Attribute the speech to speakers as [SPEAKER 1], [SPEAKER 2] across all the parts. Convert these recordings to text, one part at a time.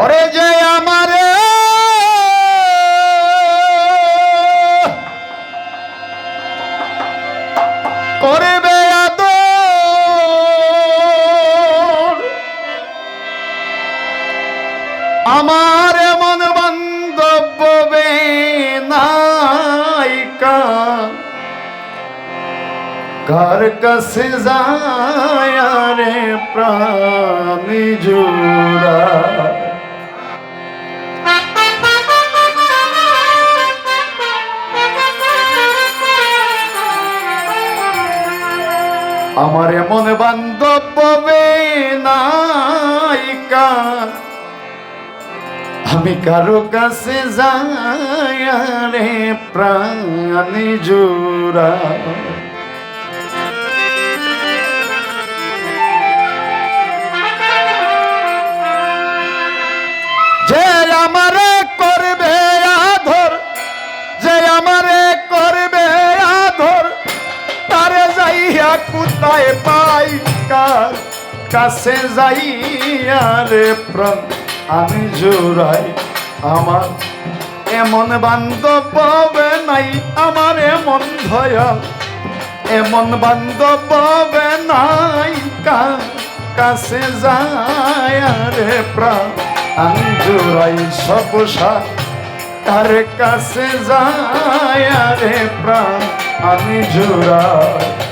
[SPEAKER 1] ওরে যে আমারে। করবে আমার এমন বান্ধব্য নাইকা কার কাছে যায় রে প্রাণী জোড়া। আমার এমন বান্ধব নাইকা আমি কারও কাছে যাই রে প্রাণী জোড়া। যে আমারে কোথায় পাই কার কাছে যাইয়া রে প্রাণ? আমি জোড়াই আমার এমন বান্ধব পাবে নাই, আমার এমন ভয়াল এমন বান্ধব পাবে নাই, কার কাছে যায় রে প্রাণ? আমি জোড়াই সবসা তার কাছে যায় রে প্রাণ? আমি জোড়াই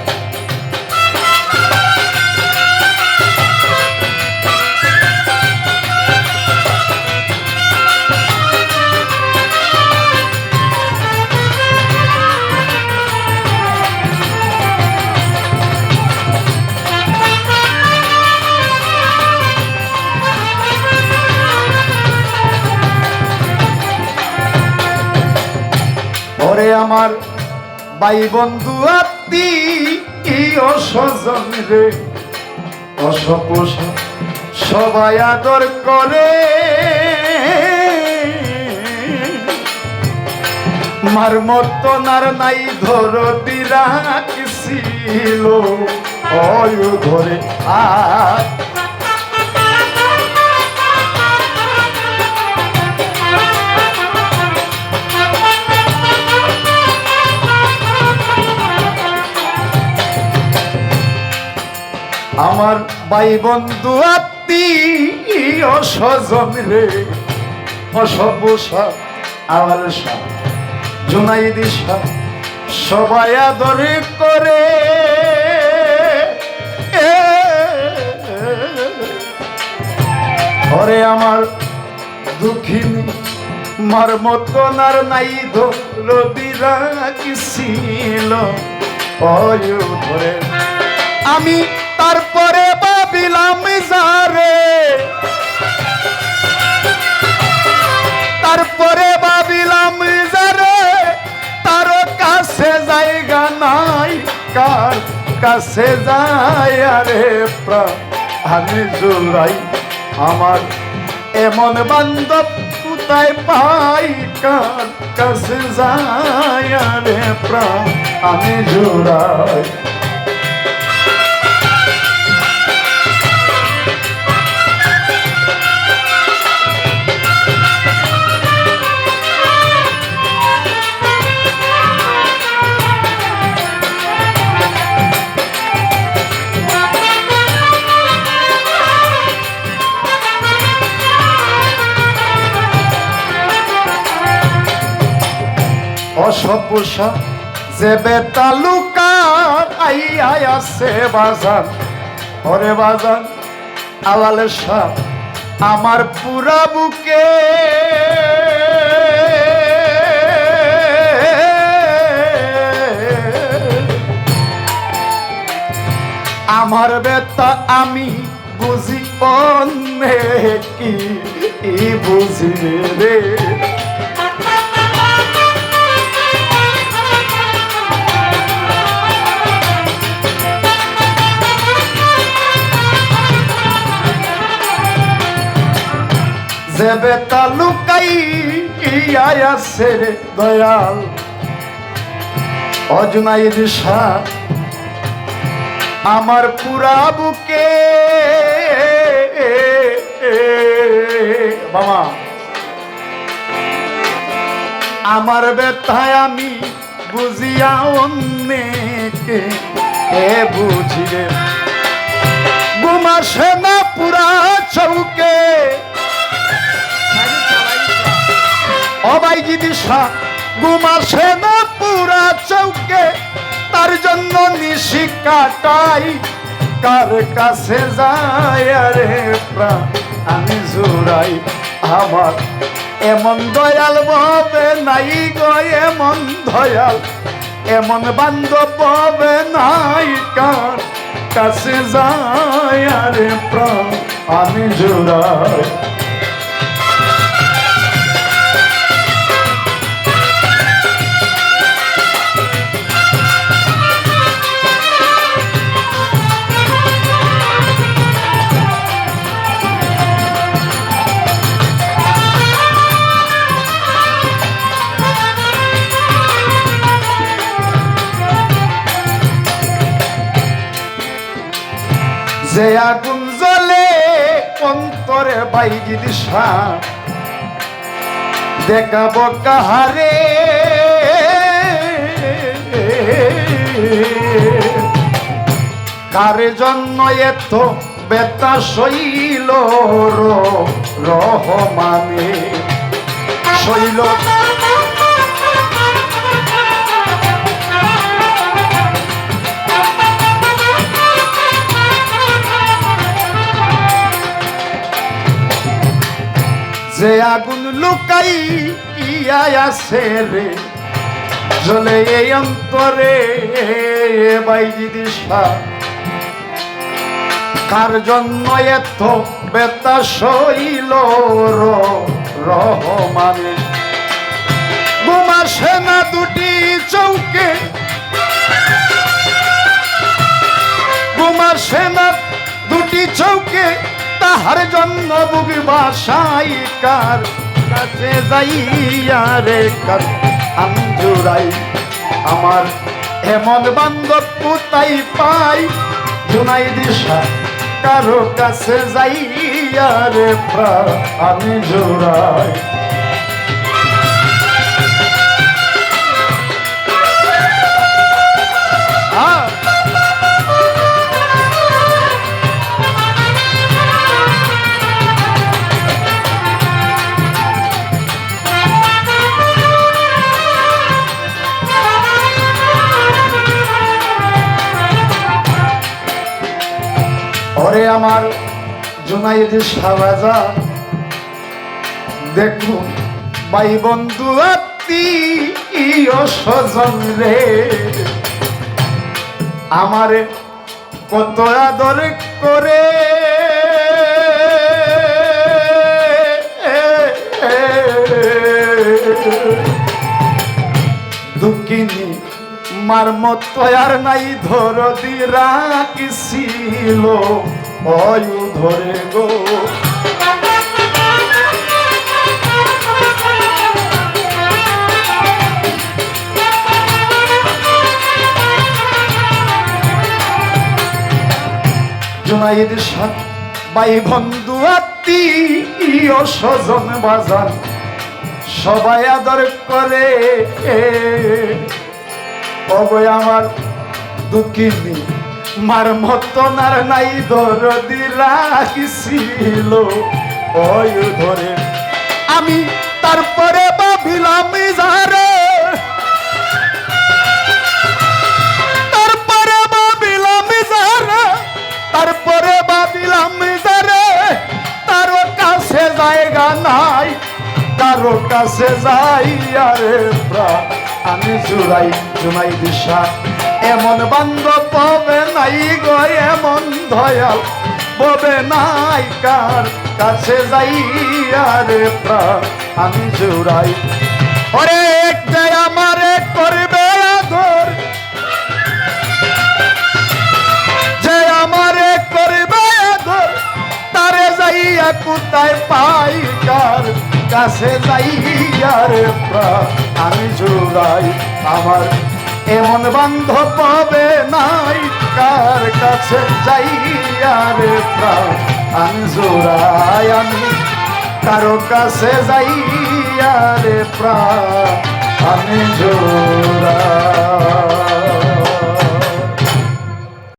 [SPEAKER 1] ওরে আমার বাই বন্ধু আত্মি অসজন রে? অসপোষ সবাই আদর করে। মার মতনার নাই ধরতি রাখিছিল অয় ধরে আর আমার ভাই বন্ধু আত্মি অসজন রে। অসভ্যসা আমার সব জুনাই দিশা সবাই আদরে করে। ঘরে আমার দুঃখিনী, মার মতন আর নাই ধরবিরা কি ছিল। আমি তারপরে ভাবিলাম যারে। তারপরে ভাবিলাম যারে। তার কাছে জায়গা নাই, কার কাছে যায়? প্রাণ আমি জোড়াই আমার এমন বান্ধব কোথায় পাই? কার কাছে যায়? প্রাণ আমি জোড়াই অসভ্যসা যে বেতালুকার আই আই আছে বাজার ওরে বাজার আলালে সাপ আমার পুরা বুকে। আমার বেতা আমি বুঝি অন্যে কি বুঝি রে। যে বেতা লুকাই আছে রে দয়াল। অজনাই দিশা আমার পুরা বুকে। বাবা আমার ব্যথায় আমি বুঝিয়া অন্যকে এ বুঝিরে ঘুমাসে না পুরা চৌকে। অবাইজি দিশা ঘুমাসে না পুরা চৌকে, তার জন্য নিশি কাটাই কার কাছে যায় রে প্রাণ, আমি জুড়াই আমার। এমন দয়াল ভাবে নাই গো, এমন দয়াল। এমন বান্ধব ভাবে নাই কার কাছে যায় রে প্রাণ, আমি জুড়াই যে আগুন জ্বলে অন্তরে বাইজি দিশা দেখাবো কাহারে কার জন্য এত বেতা শৈল রহমানে? শৈল যে আগুন লুকাই ইয়া রে, জ্বলে এই অন্তরে বাইজি দিশা। কার জন্য এত বেতা শৈল রহমানে? ঘুমাসে না দুটি চৌকে ঘুমাসে না দুটি চৌকে তাহার জন্য বুবি বাসাই কার? কাছে যাইয়া রে কার? আঞ্জুরাই, আমার এমন বান্ধব পুতাই পাই? জুনাই দিশা কারও কাছে যাইয়া রে আমি জোড়াই ওরে আমার জুনাইদ সাবাজা দেখুন ভাই বন্ধু আত্মীয় স্বজন রে। আমারে কত আদর করে। দুঃখিনী, মার মতো আর নাই ধর দিরা কি অয়ু ধরে গো। জুনাইদ সাত ভাই বন্ধু আত্মীয় স্বজন বাজান, সবাই আদর করে। অবৈ আমার দুঃখিনী। মার মতন নাই দরদি রাখিছিল ওই ধরে আমি তারপরে ভাবিলাম যারে তারপরে ভাবিলাম যারে তারপরে ভাবিলাম যারে তার কাছে জায়গা নাই, কারও কাছে যাই আরে প্রাণ। আমি জুড়াই জুমাই দিশা এমন বান্ধব পাবে নাই গো, এমন দয়াল। ববে নাই কার কাছে যাই আরে আমি জুড়াই। ওরে একটা আমারে করবে আদর। যে আমারে করবে আদর, তারে যাইয়া কোথায় পাই কার কাছে যাইয়া রে প্রাণ, আমি জুড়াই আমার এমন বান্ধব পাবে নাই, কার কাছে যাইয়া রে প্রাণ? আমি কারও কাছে যাইয়া রে প্রাণ। আমি জোড়া